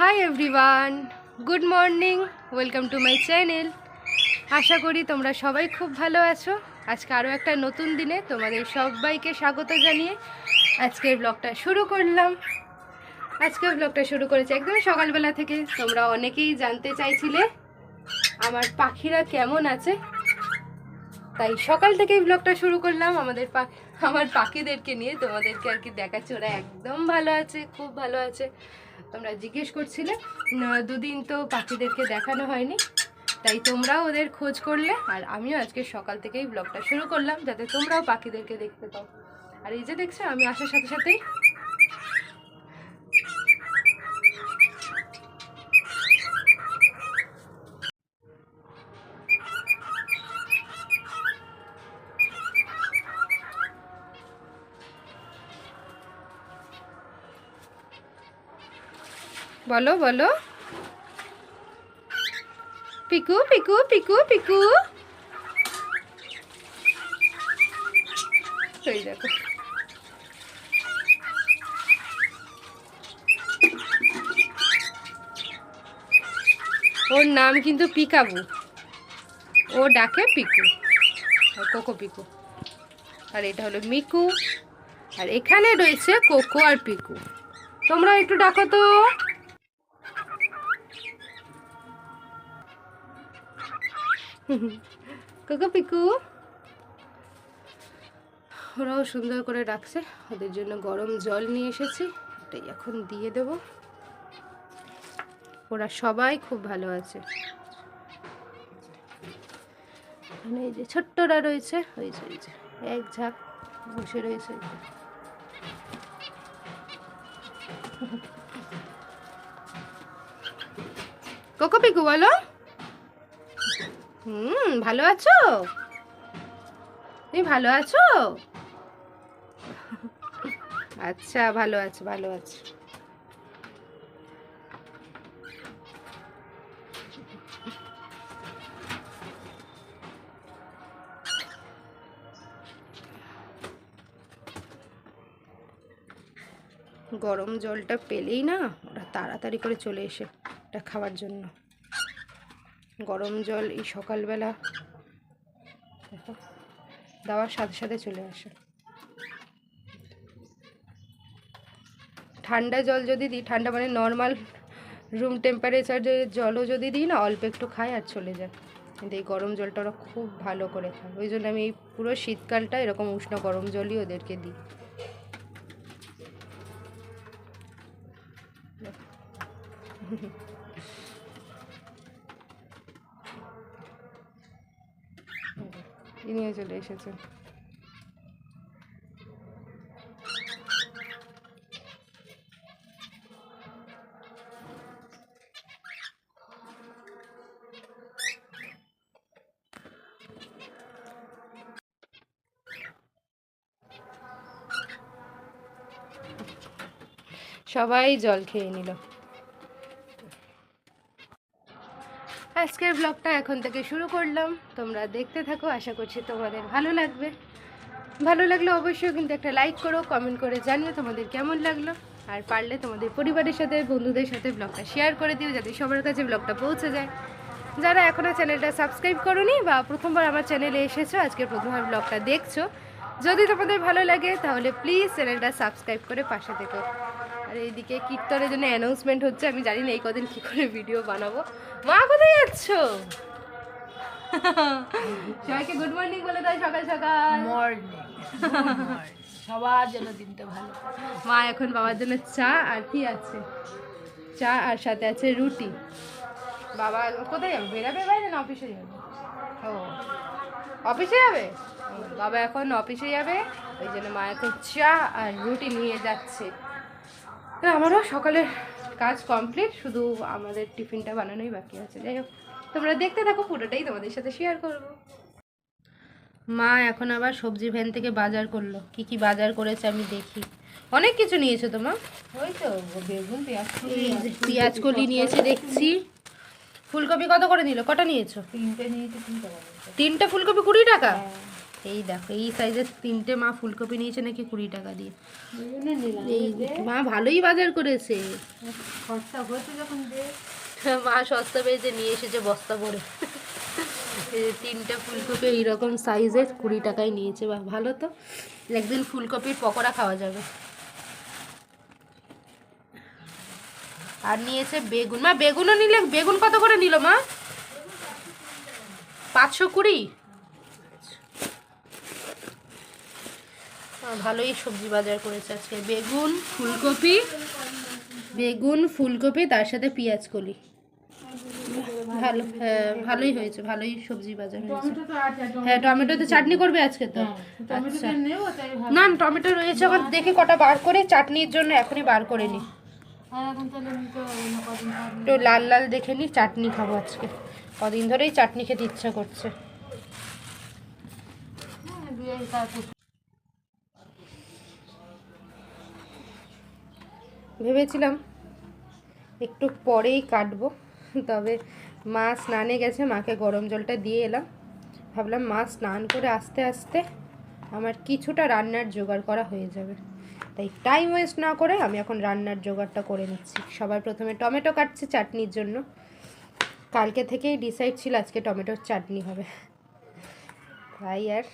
Hi everyone good morning welcome to my channel আশা করি তোমরা সবাই খুব ভালো আছো। আজকে আরও একটা নতুন দিনে তোমাদের সবাইকে স্বাগত জানিয়ে আজকের ব্লগটা শুরু করলাম। আজকের ব্লগটা শুরু করেছি একদম সকালবেলা থেকে। তোমরা অনেকেই জানতে চাইছিলে আমার পাখিরা কেমন আছে। তাই সকাল থেকেই ব্লগটা শুরু করলাম। আমাদের পাখি আমার পাখিদেরকে নিয়ে তোমাদেরকে আর কি দেখাচ্ছি ওরা একদম ভালো আছে, খুব ভালো আছে। তোমরা জিজ্ঞেস করছিলে। দুদিন তো পাখিদেরকে দেখানো হয়নি। তাই তোমরাও ওদের খোঁজ করলে। আর আমিও আজকে সকাল থেকেই ব্লগটা শুরু করলাম, যাতে তোমরাও পাখিদেরকে দেখতে পাও। আর এই যে দেখছ, আমি আসার সাথে সাথেই বলো বলো। পিকু পিকু পিকু পিকু। দেখো। ওর নাম কিন্তু পিকাবু। ও ডাকে পিকু। আর কোকো পিকু। আর এটা হলো মিকু। আর এখানে রয়েছে কোকো আর পিকু। তোমরা একটু ডাকো তো। কোকো পিকু? ওরাও সুন্দর করে রাখছে ওদের জন্য গরম জল নিয়ে এসেছি। এটাই এখন দিয়ে দেব। ওরা সবাই খুব ভালো আছে। এখানে এই যে ছোট্টরা রয়েছে। ওই যে ওই যে, এক ঝাঁক বসে রয়েছে। কোকো পিকু, বলো। হুম, ভালো আছো? তুমি ভালো আছো? আচ্ছা ভালো আছে ভালো আছে। গরম জলটা পেলেই না, ওরা তাড়াতাড়ি করে চলে এসে এটা খাওয়ার জন্য। গরম জল এই সকালবেলা। দেখো, দেওয়ার সাথে সাথে চলে আসে। ঠান্ডা জল যদি দিই ঠান্ডা মানে নর্মাল রুম টেম্পারেচারে জলও যদি দিই না অল্প একটু খায় আর চলে যায়। কিন্তু এই গরম জলটা ওরা খুব ভালো করে খায়। ওই জন্য আমি এই পুরো শীতকালটা এরকম উষ্ণ গরম জলই ওদেরকে দিই। নিয়ে চলে এসেছে। সবাই জল খেয়ে নিল। আজকের ব্লগটা এখন থেকে শুরু করলাম। তোমরা দেখতে থাকো, আশা করছি তোমাদের ভালো লাগবে। ভালো লাগলে অবশ্যই কিন্তু একটা লাইক করো কমেন্ট করে জানিও তোমাদের কেমন লাগল। আর পারলে তোমাদের পরিবারের সাথে, বন্ধুদের সাথে ব্লগটা শেয়ার করে দিও যাতে সবার কাছে ব্লগটা পৌঁছে যায়। যারা এখনও চ্যানেলটা সাবস্ক্রাইব করোনি বা প্রথমবার আমার চ্যানেলে এসেছ, আজকে প্রথমবার ব্লগটা দেখছ, যদি তোমাদের ভালো লাগে তাহলে প্লিজ চ্যানেলটা সাবস্ক্রাইব করে পাশে আর এইদিকে কীর্তনের জন্য অ্যানাউন্সমেন্ট হচ্ছে আমি জানি না এই কদিন কী করে ভিডিও বানাবো। মা কোথায় যাচ্ছ? সবাইকে গুড মর্নিং বলে দাও সকাল সকাল। মর্নিং সবার জন্য দিনটা ভালো। মা এখন বাবার জন্য চা আর কি আছে? চা আর সাথে আছে রুটি। বাবা কোথায় যাবে? বেরাবে বাইরে না অফিসে যাবে? ও অফিসে যাবে? বাবা এখন অফিসে যাবে। ওই জন্য মা এখন চা আর রুটি নিয়ে যাচ্ছে। আমারও সকালের কাজ কমপ্লিট শুধু আমাদের টিফিনটা বানানোই বাকি আছে। যাই হোক তোমরা দেখতে থাকো পুরোটাই তোমাদের সাথে শেয়ার করব। মা এখন আবার সবজি ভ্যান থেকে বাজার করল। কি কি বাজার করেছে আমি দেখি। অনেক কিছু নিয়েছো তো মা? ওই তো বেগুন পেঁয়াজ কলি নিয়েছে দেখছি। ফুলকপি কত করে নিল? কটা নিয়েছো? তিনটে নিয়েছি তিনটে তিনটে ফুলকপি কুড়ি টাকা? এই দেখো এই সাইজের তিনটে মা ফুলকপি নিয়েছে নাকি কুড়ি টাকা দিয়ে। এই মা ভালোই বাজার করেছে। খরচা হয়েছে যখন মা সস্তা পেয়েছে নিয়ে এসেছে বস্তা যে তিনটে ফুলকপি এইরকম সাইজের কুড়ি টাকায় নিয়েছে বা ভালো তো? একদিন ফুলকপির পকোড়া খাওয়া যাবে। আর নিয়েছে বেগুন। মা বেগুনও নিলে বেগুন কত করে নিল মা? পাঁচশো কুড়ি? ভালোই সবজি বাজার করেছে আজকে। বেগুন ফুলকপি। বেগুন ফুলকপি তার সাথে পেঁয়াজ কলি। ভালো হ্যাঁ ভালোই হয়েছে ভালোই সবজি বাজার হয়েছে। হ্যাঁ টমেটো তো চাটনি করবে আজকে তো। আচ্ছা। তাই ভাব না টমেটো রয়েছে এখন দেখে কটা বার করে চাটনির জন্য এখনই বার করে নি। একটু লাল লাল দেখে নি চাটনি খাব আজকে। কদিন ধরেই চাটনি খেতে ইচ্ছা করছে হ্যাঁ, দিয়ে তারপর ভেবেছিলাম একটু পরেই কাটবো, তবে মা স্নানে গেছে, মাকে গরম জলটা দিয়ে এলাম। ভাবলাম মা স্নান করে আস্তে আস্তে আমার কিছুটা রান্নার জোগাড় করা হয়ে যাবে। তাই টাইম ওয়েস্ট না করে আমি এখন রান্নার জোগাড়টা করে নিচ্ছি। সবার প্রথমে টমেটো কাটছি চাটনির জন্য। কালকে থেকেই ডিসাইড ছিল আজকে টমেটোর চাটনি হবে। তাই আর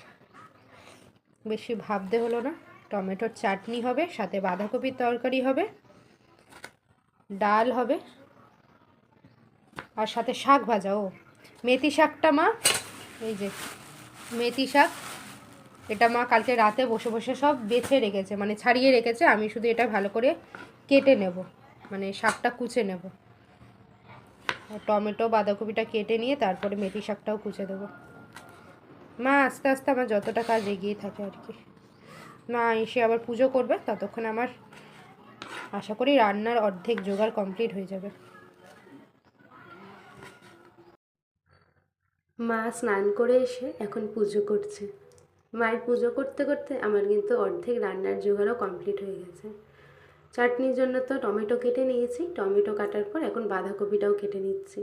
বেশি ভাবতে হলো না। টমেটোর চাটনি হবে, সাথে বাঁধাকপির তরকারি হবে। ডাল হবে। আর সাথে শাক ভাজা, ও। মেথি শাকটা মা, এই যে মেথি শাক, এটা মা কালকে রাতে বসে বসে সব বেছে রেখেছে মানে ছাড়িয়ে রেখেছে, আমি শুধু এটা ভালো করে কেটে নেব মানে শাকটা কুচে নেব। টমেটো, বাঁধাকপিটা কেটে নিয়ে তারপরে মেথি শাকটাও কুচে দেবো। মা, আস্তে আস্তে আমার যতটা কাজ এগিয়ে থাকে আর কি। মা এসে আবার পুজো করবে, ততক্ষণ আমার আশা করি রান্নার অর্ধেক জোগাড় কমপ্লিট হয়ে যাবে। মা স্নান করে এসে এখন পুজো করছে। মায়ের পুজো করতে করতে আমার কিন্তু অর্ধেক রান্নার জোগাড়ও কমপ্লিট হয়ে গেছে। চাটনির জন্য তো টমেটো কেটে নিয়েছি, টমেটো কাটার পর এখন বাঁধাকপিটাও কেটে নিচ্ছি।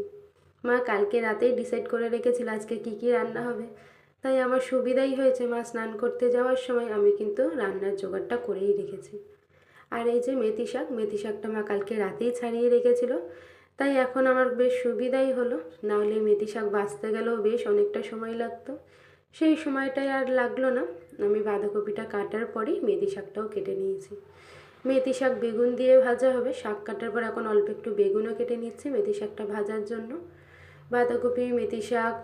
মা কালকে রাতেই ডিসাইড করে রেখেছিল আজকে কি কি রান্না হবে। তাই আমার সুবিধাই হয়েছে মা স্নান করতে যাওয়ার সময় আমি কিন্তু রান্নার জোগাড়টা করেই রেখেছি। আর এই যে মেথি শাক, মেথি শাকটা মা কালকে রাতেই ছাড়িয়ে রেখেছিল। তাই এখন আমার বেশ সুবিধাই হলো। নাহলে মেথি শাক বাঁচতে গেলেও বেশ অনেকটা সময় লাগতো। সেই সময়টাই আর লাগল না। আমি বাঁধাকপিটা কাটার পরেই মেথি শাকটাও কেটে নিয়েছি। মেথি শাক বেগুন দিয়ে ভাজা হবে। শাক কাটার পর এখন অল্প একটু বেগুনও কেটে নিচ্ছি মেথি শাকটা ভাজার জন্য। বাঁধাকপি, মেথি শাক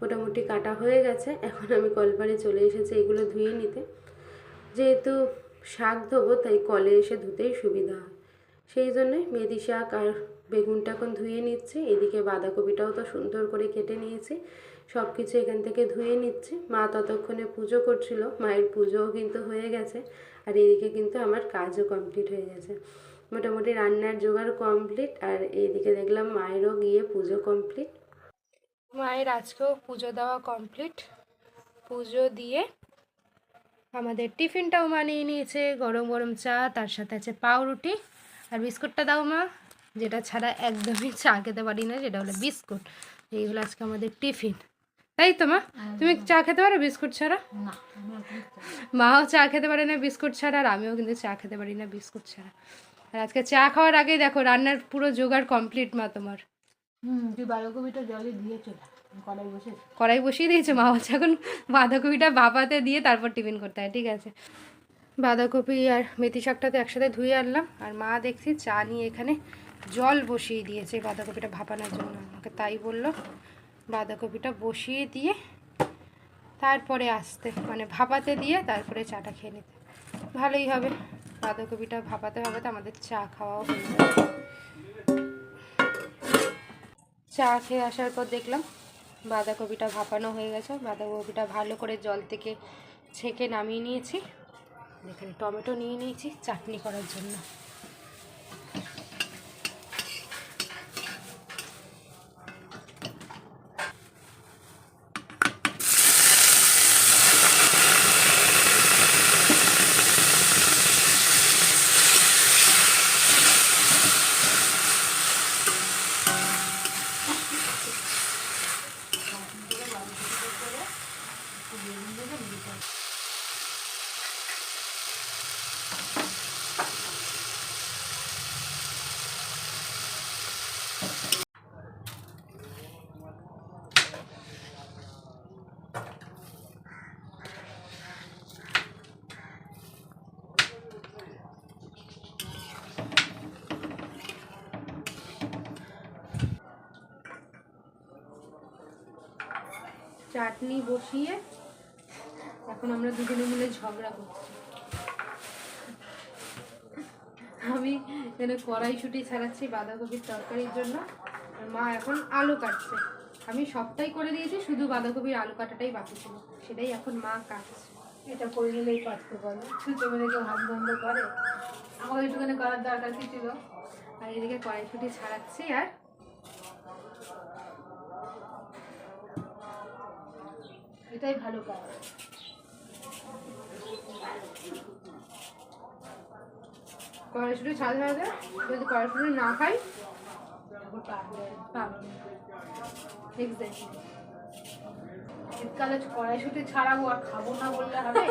মোটামুটি কাটা হয়ে গেছে। এখন আমি কলপারে চলে এসেছি এগুলো ধুয়ে নিতে। যেহেতু শাক ধোবো, তাই কলে এসে ধুতেই সুবিধা হয়। সেই জন্যই মেথি শাক আর বেগুনটা এখন ধুয়ে নিচ্ছি। এদিকে বাঁধাকপিটাও তো সুন্দর করে কেটে নিয়েছি। সব কিছু এখান থেকে ধুয়ে নিচ্ছি। মা ততক্ষণে পুজো করছিল, মায়ের পুজোও কিন্তু হয়ে গেছে। আর এদিকে কিন্তু আমার কাজও কমপ্লিট হয়ে গেছে। মোটামুটি রান্নার জোগাড় কমপ্লিট, আর এইদিকে দেখলাম মায়েরও গিয়ে পুজো কমপ্লিট। মায়ের আজকেও পুজো দেওয়া কমপ্লিট। পুজো দিয়ে আমাদের টিফিনটাও মানিয়ে নিয়েছে গরম গরম চা তার সাথে আছে পাউরুটি। আর বিস্কুটটা দাও মা যেটা ছাড়া একদমই চা খেতে পারি না সেটা হলো বিস্কুট। এইগুলো আজকে আমাদের টিফিন। তাই তো মা? তুমি চা খেতে পারো বিস্কুট ছাড়া? মাও চা খেতে পারে না বিস্কুট ছাড়া আর আমিও কিন্তু চা খেতে পারি না বিস্কুট ছাড়া। আর আজকে চা খাওয়ার আগে দেখো রান্নার পুরো জোগাড় কমপ্লিট মা তোমার। হুম তুই বাঁধাকপিটা জলে দিয়ে চলে কড়াই বসিয়ে দিয়েছে, মা হচ্ছে এখন বাঁধাকপিটা ভাপাতে দিয়ে তারপর টিফিন করতে হয়, ঠিক আছে? বাঁধাকপি আর মেথি শাকটা তো একসাথে ধুয়ে আনলাম, আর মা দেখছি চা নিয়ে এখানে জল বসিয়ে দিয়েছে বাঁধাকপিটা ভাপানোর জন্য। আমাকে তাই বলল, বাঁধাকপিটা বসিয়ে দিয়ে তারপরে আসতে মানে ভাপাতে দিয়ে তারপরে চাটা খেয়ে নিতে। ভালোই হবে, বাঁধাকপিটা ভাপাতে ভাপাতে আমাদের চা খাওয়াও হয়ে যাবে। চা খেয়ে আসার পর দেখলাম বাঁধাকপিটা ভাপানো হয়ে গেছে। বাঁধাকপিটা ভালো করে জল থেকে ছেঁকে নামিয়ে নিয়েছি। এখানে টমেটো নিয়ে নিয়েছি, চাটনি করার জন্য। চাটনি বসিয়ে এখন আমরা দুজনে মিলে ঝগড়া করছি। আমি এখানে কড়াইশুটি ছাড়াচ্ছি বাঁধাকপির তরকারির জন্য। আর মা এখন আলু কাটছে। আমি সবটাই করে দিয়েছি শুধু বাঁধাকপির আলু কাটাটাই বাকি ছিল। সেটাই এখন মা কাটছে। এটা করে নিলেই কাটতে পারবে তোমাদেরকে ভাত বন্ধ করে। আমাদের একটুখানি করার দরকার কি ছিল? আর এদিকে কড়াইশুটি ছাড়াচ্ছি আর এটাই ভালো কাজ। কড়াইশুটি ছাড়া ছাড়াতে যদি কড়াইশুটি না খাই শীতকালে কড়াইশুটি ছাড়াবো আর খাব না বললে হবে?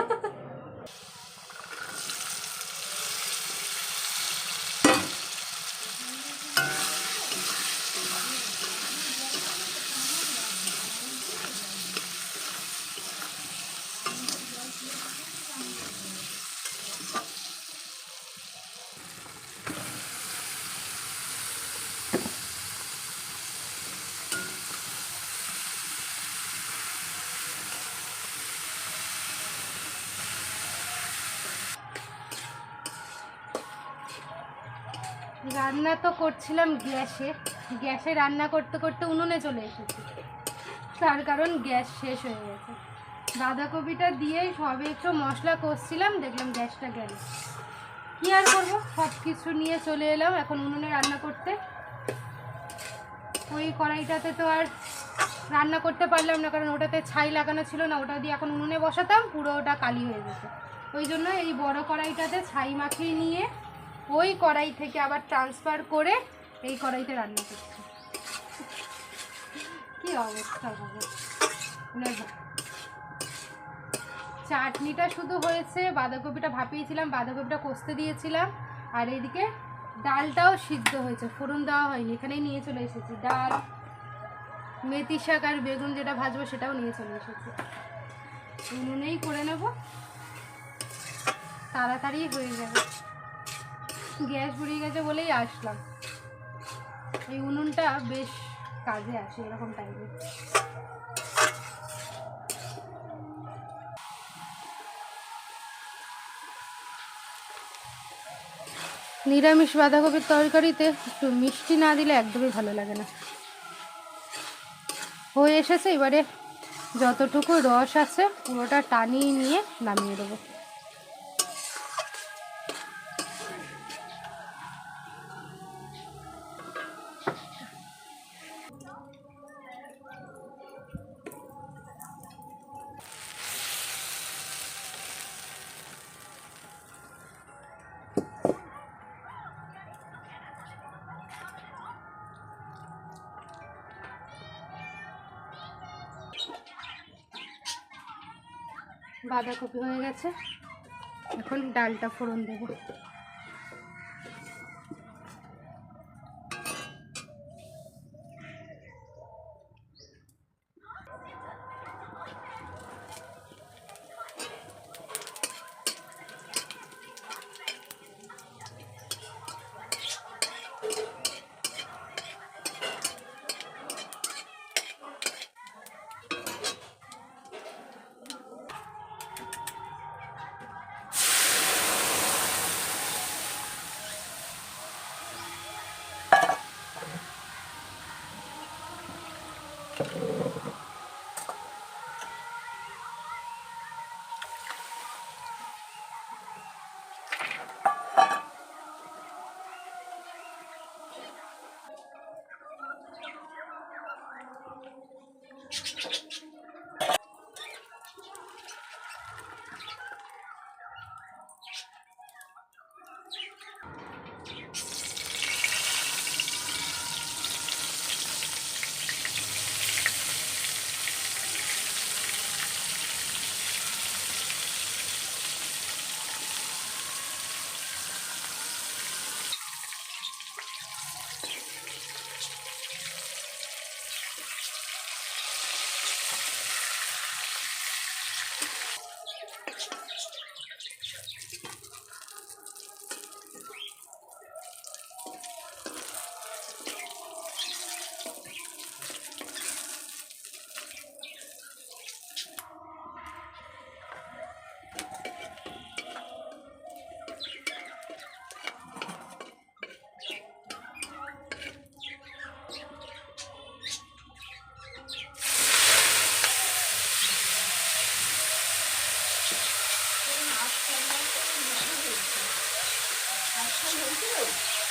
রান্না তো করছিলাম গ্যাসে। গ্যাসে রান্না করতে করতে উনুনে চলে এসেছি। তার কারণ গ্যাস শেষ হয়ে গেছে। বাঁধাকপিটা দিয়ে সবে একটু মশলা কষছিলাম, দেখলাম গ্যাসটা গেল। কী আর করব? সব কিছু নিয়ে চলে এলাম এখন উনুনে রান্না করতে। ওই কড়াইটাতে তো আর রান্না করতে পারলাম না, কারণ ওটাতে ছাই লাগানো ছিল না, ওটা দিয়ে এখন উনুনে বসাতাম পুরো ওটা কালি হয়ে যেত ওই জন্য এই বড় কড়াইটাতে ছাই মাখিয়ে নিয়ে ওই কড়াই থেকে আবার ট্রান্সফার করে এই কড়াইতে রান্না করছি। কি অবস্থা মানে চাটনিটা শুধু হয়েছে, বাঁধাকপিটা ভাপিয়েছিলাম, বাঁধাকপিটা কষতে দিয়েছিলাম, আর এইদিকে ডালটাও সিদ্ধ হয়েছে, ফোড়ন দেওয়া হয়নি, এখানেই নিয়ে চলে এসেছি। ডাল, মেথি শাক আর বেগুন যেটা ভাজবো সেটাও নিয়ে চলে এসেছি। উনুনেই করে নেব। তাড়াতাড়ি হয়ে যাবে। গ্যাস ফুরিয়ে গেছে বলেই আসলাম। এই উনুনটা বেশ কাজে আসে এরকম টাইমে নিরামিষ বাঁধাকপির তরকারিতে একটু মিষ্টি না দিলে একদমই ভালো লাগে না। হয়ে এসেছে, এবারে যতটুকু রস আছে পুরোটা টানিয়ে নিয়ে নামিয়ে দেবো। বাঁধাকপি হয়ে গেছে। এখন ডালটা ফোড়ন দেবো।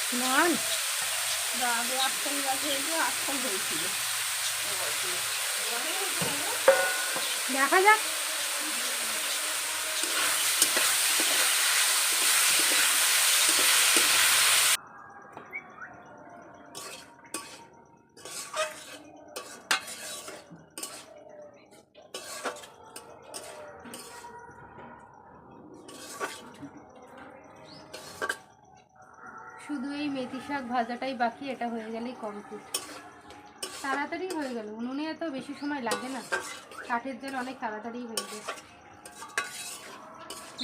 স্মার্ট আগে আটটা বাজে এসে আটটাই হয়েছিল। দেখা যাক। ভাজাটাই বাকি, এটা হয়ে গেলেই কমপ্লিট তাড়াতাড়ি হয়ে গেল। উনুনে এত বেশি সময় লাগে না। কাঠের জল অনেক তাড়াতাড়ি হয়ে যায়।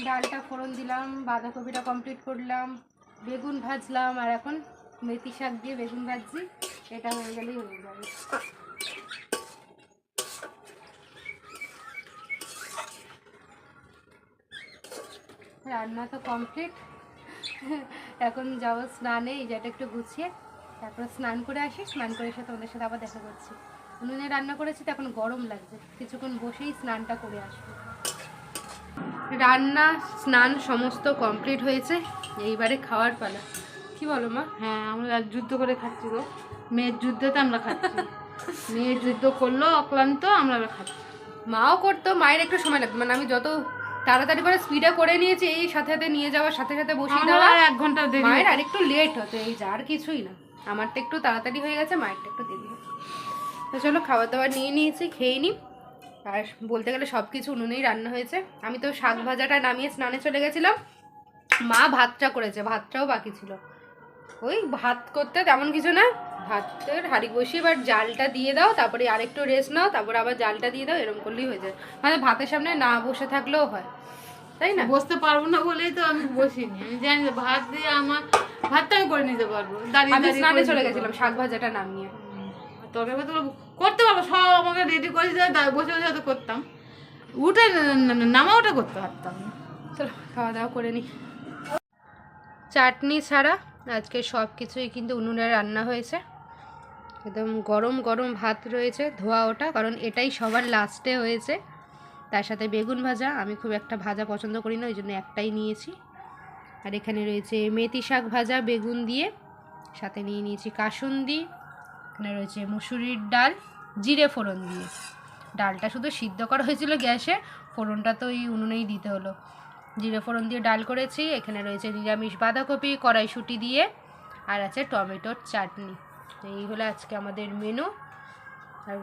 ডালটা ফোড়ন দিলাম, বাঁধাকপিটা কমপ্লিট করলাম, বেগুন ভাজলাম, আর এখন মেথি শাক দিয়ে বেগুন ভাজছি। এটা হয়ে গেলেই হয়ে যাবে। রান্না তো কমপ্লিট এখন যাব স্নানে এই জায়গাটা একটু গুছিয়ে তারপর স্নান করে আসি। স্নান করে এসে তোমাদের সাথে আবার দেখা করছি। উনুনে রান্না করেছি তো এখন গরম লাগছে। কিছুক্ষণ বসেই স্নানটা করে আসব। রান্না স্নান সমস্ত কমপ্লিট হয়েছে। এইবারে খাওয়ার পালা। কি বলো মা? হ্যাঁ আমরা যুদ্ধ করে খাচ্ছি গো। মেয়ের যুদ্ধতে আমরা খাচ্ছি। মেয়ের যুদ্ধ করল অক্লান্ত আমরা খাচ্ছি। মাও করতো মায়ের একটু সময় লাগতো। মানে আমি যত তাড়াতাড়ি করে স্পিডে করে নিয়েছি এই সাথে সাথে নিয়ে যাওয়ার সাথে সাথে বসিয়ে দেওয়া। আর এক ঘণ্টা দেরি মায়ের আর একটু লেট হতো এই যার কিছুই না। আমার তো একটু তাড়াতাড়ি হয়ে গেছে মায়েরটা একটু দেরি তো চলো খাবার দাবার নিয়ে নিয়েছি খেয়ে নিই। আর বলতে গেলে সব কিছু উনুনেই রান্না হয়েছে। আমি তো শাক ভাজাটা নামিয়ে স্নানে চলে গেছিলাম। মা ভাতটা করেছে ভাতটাও বাকি ছিল। ওই ভাত করতে তেমন কিছু না। ভাতের হাঁড়ি বসিয়ে এবার জালটা দিয়ে দাও তারপরে আরেকটু রেস্ট নাও তারপরে আবার জালটা দিয়ে দাও এরকম করলেই হয়ে যায়। মানে ভাতের সামনে না বসে থাকলেও হয়। তাই না? বসতে পারব না বলেই তো আমি বসিনি। আমি জানি ভাত দিয়ে আমার ভাতটা আমি করে নিতে পারব। আমি স্নানে চলে গেছিলাম শাক ভাজাটা নামিয়ে। তবে তো করতে পারব সব আমাকে রেডি করে দিয়ে দা- বসে বসে হয়তো করতাম। উঠে ন- ন- নামা ওটা করতে পারতাম। না। চলো খাওয়া দাওয়া করে নিই চাটনি ছাড়া আজকে সব কিছুই কিন্তু উনুনে রান্না হয়েছে। একদম গরম গরম ভাত রয়েছে, ধোয়া ওটা, কারণ এটাই সবার লাস্টে হয়েছে। তার সাথে বেগুন ভাজা, আমি খুব একটা ভাজা পছন্দ করি না ওই জন্য একটাই নিয়েছি। আর এখানে রয়েছে মেথি শাক ভাজা, বেগুন দিয়ে। সাথে নিয়ে নিয়েছি কাসুন্দি, এখানে রয়েছে মুসুরির ডাল, জিরে ফোড়ন দিয়ে। ডালটা শুধু সিদ্ধ করা হয়েছিল গ্যাসে, ফোড়নটা তো এই উনুনেই দিতে হলো। জিরে ফোড়ন দিয়ে ডাল করেছি, এখানে রয়েছে নিরামিষ বাঁধাকপি, কড়াইশুঁটি দিয়ে, আর আছে টমেটোর চাটনি। এই হলো আজকে আমাদের মেনু আর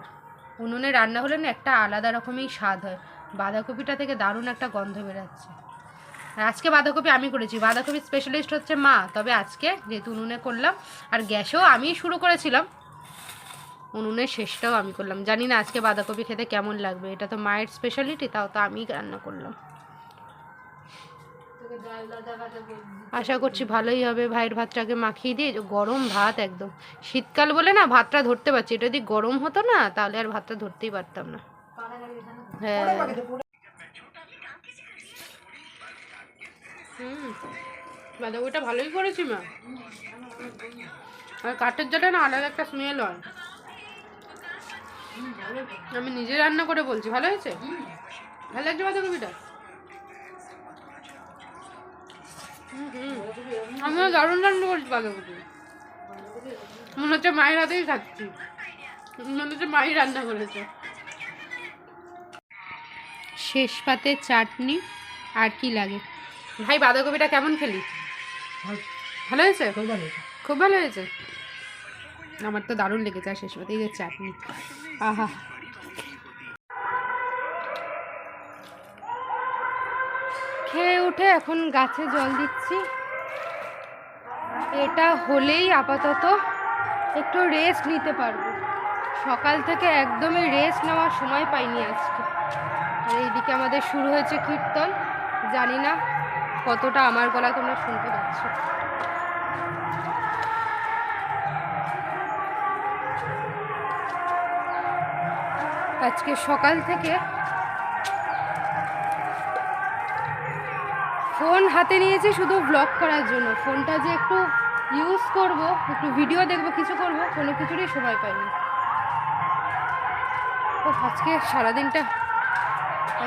উনুনে রান্না হলে না একটা আলাদা রকমই স্বাদ হয়। বাঁধাকপিটা থেকে দারুণ একটা গন্ধ বেরাচ্ছে। আর আজকে বাঁধাকপি আমি করেছি। বাঁধাকপি স্পেশালিস্ট হচ্ছে মা, তবে আজকে যেহেতু উনুনে করলাম, আর গ্যাসেও আমি শুরু করেছিলাম উনুনের শেষটাও আমি করলাম। জানি না আজকে বাঁধাকপি খেতে কেমন লাগবে, এটা তো মায়ের স্পেশালিটি তাও তো আমি রান্না করলাম। আশা করছি ভালোই হবে। ভাইয়ের ভাতটাকে মাখিয়ে দিয়ে গরম ভাত একদম। শীতকাল বলে না, ভাতটা ধরতে পারছি। এটা যদি গরম হতো না, তাহলে আর ভাতটা ধরতেই পারতাম না। হ্যাঁ। হুম। বাঁধাকপিটা ভালোই করেছি মা। আর কাঠের জলে না আলাদা একটা স্মেল হয়। আমি নিজে রান্না করে বলছি। ভালো হয়েছে? ভালো লাগছে বাঁধাকপিটা? আমিও দারুণ রান্না করছি বাঁধাকপি মনে হচ্ছে মায়ের হাতেই খাচ্ছি। মনে হচ্ছে মাই রান্না করেছে। শেষ পাতে চাটনি আর কি লাগে? ভাই বাঁধাকপিটা কেমন খেলি? ভালো। হয়েছে? খুব ভালো হয়েছে। আমার তো দারুণ লেগেছে আর শেষ পাতে এই চাটনি। আহা। খেয়ে উঠে এখন গাছে জল দিচ্ছি। এটা হলেই আপাতত একটু রেস্ট নিতে পারব। সকাল থেকে একদমই রেস্ট নেওয়ার সময় পাইনি আজকে। আর এইদিকে আমাদের শুরু হয়েছে কীর্তন। জানি না কতটা আমার গলা তোমরা শুনতে পাচ্ছ। আজকে সকাল থেকে হাতে নিয়েছি শুধু ব্লগ করার জন্য। ফোনটা যে একটু ইউজ করব, একটু ভিডিও দেখব, কিছু করব, কোনো কিছুরই সময় পাইনি। ও আজকে সারাদিনটা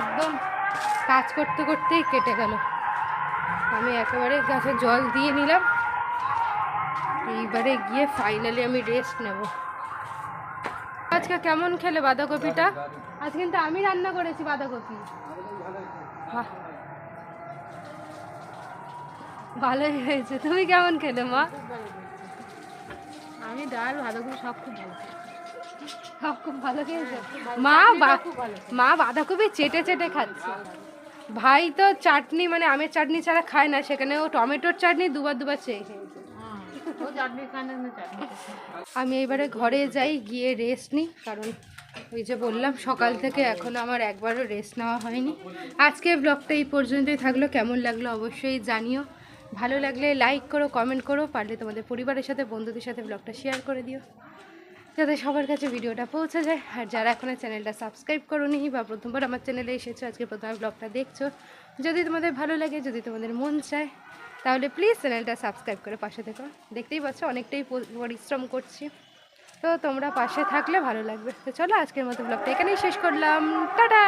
একদম কাজ করতে করতেই কেটে গেল। আমি একেবারে গাছে জল দিয়ে নিলাম। এইবারে গিয়ে ফাইনালি আমি রেস্ট নেব। আজকে কেমন খেলে বাঁধাকপিটা? আজ কিন্তু আমি রান্না করেছি বাঁধাকপি। বাহ। ভালোই হয়েছে। তুমি কেমন খেলে মা? আমি ডাল বাঁধাকপি সব খুব ভালো সব খুব ভালো খেয়েছে? মা বা- মা বাঁধাকপি চেটে চেটে খাচ্ছে। ভাই তো চাটনি মানে আমের চাটনি ছাড়া খায় না সেখানে ও টমেটোর চাটনি দুবার দুবার চেয়ে খেয়েছে। হ্যাঁ। আমি এবারে ঘরে যাই গিয়ে রেস্ট নিই কারণ ওই যে বললাম সকাল থেকে এখনও আমার একবারও রেস্ট নেওয়া হয়নি। আজকে ব্লগটা এই পর্যন্তই থাকল। কেমন লাগল অবশ্যই জানিও। ভালো লাগলে লাইক করো কমেন্ট করো, পারলে তোমাদের পরিবারের সাথে, বন্ধুদের সাথে ব্লগটা শেয়ার করে দিও, যাতে সবার কাছে ভিডিওটা পৌঁছে যায়। আর যারা এখনও চ্যানেলটা সাবস্ক্রাইব করোনি বা প্রথমবার আমার চ্যানেলে এসেছ, আজকে প্রথমে ব্লগটা দেখছ, যদি তোমাদের ভালো লাগে, যদি তোমাদের মন চায়, তাহলে প্লিজ চ্যানেলটা সাবস্ক্রাইব করে পাশে থেকো। দেখতেই পাচ্ছ অনেকটাই পরিশ্রম করছি। তো তোমরা পাশে থাকলে ভালো লাগবে। তো চলো আজকের মতো ব্লগটা এখানেই শেষ করলাম। টাটা!